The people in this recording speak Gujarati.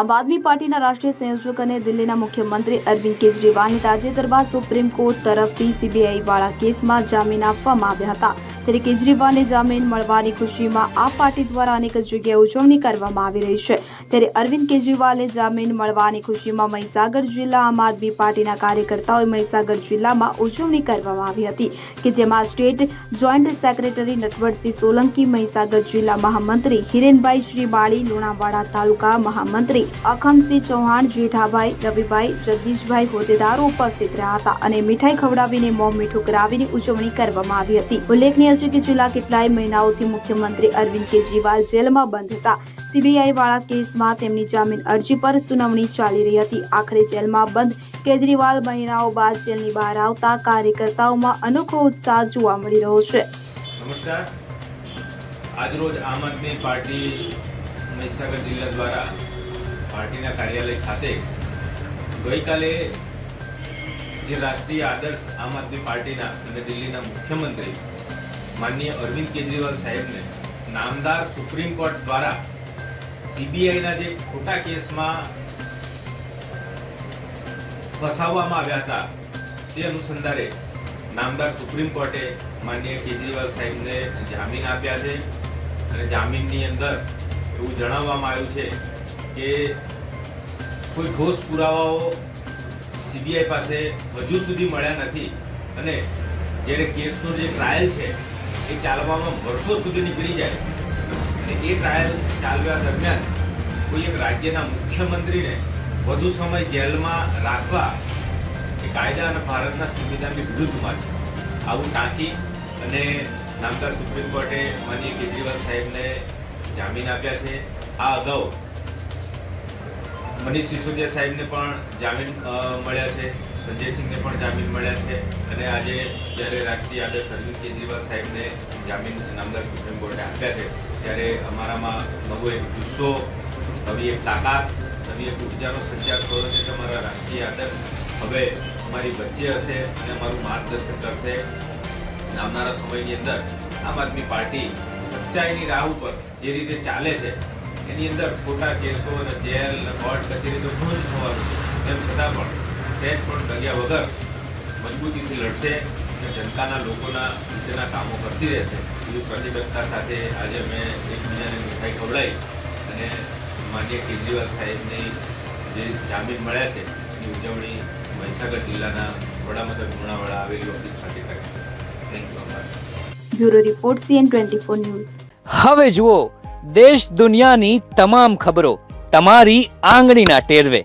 આમ આદમી પાર્ટીના રાષ્ટ્રીય સંયોજક અને દિલ્હીના મુખ્યમંત્રી અરવિંદ કેજરીવાલને તાજેતરમાં સુપ્રીમ કોર્ટ તરફથી સીબીઆઈ વાળા કેસમાં જામીન આપવામાં આવ્યા હતા. ત્યારે કેજરીવાલને જામીન મળવાની ખુશીમાં આ પાર્ટી દ્વારા અનેક જગ્યાએ ઉજવણી કરવામાં આવી રહી છે. ત્યારે અરવિંદ કેજરીવાલને જામીન મળવાની ખુશીમાં મહીસાગર જિલ્લા આમ આદમી પાર્ટીના કાર્યકર્તાઓએ મહીસાગર જિલ્લામાં ઉજવણી કરવામાં આવી હતી કે જેમાં state joint secretary Natwarsinh Solanki, Mahisagar જિલ્લા મહામંત્રી હિરેનભાઈ શ્રીબાળી, લુણાવાડા તાલુકા મહામંત્રી અખમસિંહ ચૌહાણ, જેઠાભાઈ રવિભાઈ, જગદીશભાઈ હોદ્દેદારો ઉપસ્થિત રહ્યા હતા અને મીઠાઈ ખવડાવીને મોં મીઠું કરાવીને ઉજવણી કરવામાં આવી હતી. ઉલ્લેખનીય છે કે છેલ્લા કેટલાય મહિનાઓથી મુખ્યમંત્રી અરવિંદ કેજરીવાલ જેલમાં બંધ હતા. સીબીઆઈ વાળા કેસમાં તેમની જામીન અરજી પર સુનાવણી ચાલી રહી હતી. આખરે જેલમાં બંધ. કેજરીવાલ મહિનાઓ બાદ જેલની બહાર આવતા કાર્યકર્તાઓમાં અનોખો ઉત્સાહ જોવા મળી રહ્યો છે. આજરોજ આમ આદમી પાર્ટી મહીસાગર જિલ્લા દ્વારા પાર્ટીના કાર્યાલય ખાતે ગઈકાલે જે રાષ્ટ્રીય આદર્શ આમ આદમી પાર્ટીના અને દિલ્હીના મુખ્યમંત્રી માનનીય અરવિંદ કેજરીવાલ સાહેબને નામદાર સુપ્રીમ કોર્ટ દ્વારા સીબીઆઈના જે ખોટા કેસમાં ફસાવવામાં આવ્યા હતા, તે અનુસંધાને નામદાર સુપ્રીમ કોર્ટે માનનીય કેજરીવાલ સાહેબને જામીન આપ્યા છે અને જામીનની અંદર એવું જણાવવામાં આવ્યું છે કે કોઈ ઠોસ પુરાવાઓ સીબીઆઈ પાસે હજુ સુધી મળ્યા નથી અને જ્યારે કેસનો જે ટ્રાયલ છે એ ચાલવામાં વર્ષો સુધી નીકળી જાય. અને એ ટ્રાયલ ચાલવા દરમિયાન કોઈ એક રાજ્યના મુખ્યમંત્રીને વધુ સમય જેલમાં રાખવા એ કાયદા અને ભારતના સંવિધાનની વિરુદ્ધમાં છે. આવું ટાંકી અને નામદાર સુપ્રીમ કોર્ટે માનીય કેજરીવાલ સાહેબને જામીન આપ્યા છે. આ અગાઉ મનીષ સિસોદિયા સાહેબને પણ જામીન મળ્યા છે. સંજયસિંહને પણ જામીન મળ્યા છે અને આજે જ્યારે રાષ્ટ્રીય આદર્શ અરવિંદ કેજરીવાલ સાહેબને જામીન નામદાર સુપ્રીમ કોર્ટે આપ્યા છે, ત્યારે અમારામાં નવો એક જુસ્સો, નવી એક તાકાત, નવી એક ઉર્જાનો સંચાર થયો છે કે અમારા રાષ્ટ્રીય આદર્શ હવે અમારી વચ્ચે હશે અને અમારું માર્ગદર્શન કરશે. આવનારા સમયની અંદર આમ આદમી પાર્ટી સચ્ચાઈની રાહ ઉપર જે રીતે ચાલે છે, એની અંદર ખોટા કેસો અને જેલ કોર્ટ કચેરી તો ઘણું જ થવાનું તેમ છતાં પણ સહેજ પણ ડગ્યા વગર મજબૂતીથી લડશે અને જનતાના લોકોના હિતના કામો કરતી રહેશે. એવી પ્રતિબદ્ધતા સાથે આજે અમે એકબીજાને મીઠાઈ ખવડાવી અને માન્ય કેજરીવાલ સાહેબની જે જામીન મળ્યા છે એની ઉજવણી મહીસાગર જિલ્લાના વડામથક લુણાવાડા આવેલી ઓફિસ ખાતે કરી છે. થેન્ક યુ આભાર bureau report CN twenty four news. હવે જુઓ દેશ દુનિયાની તમામ ખબરો તમારી આંગળીના ટેરવે.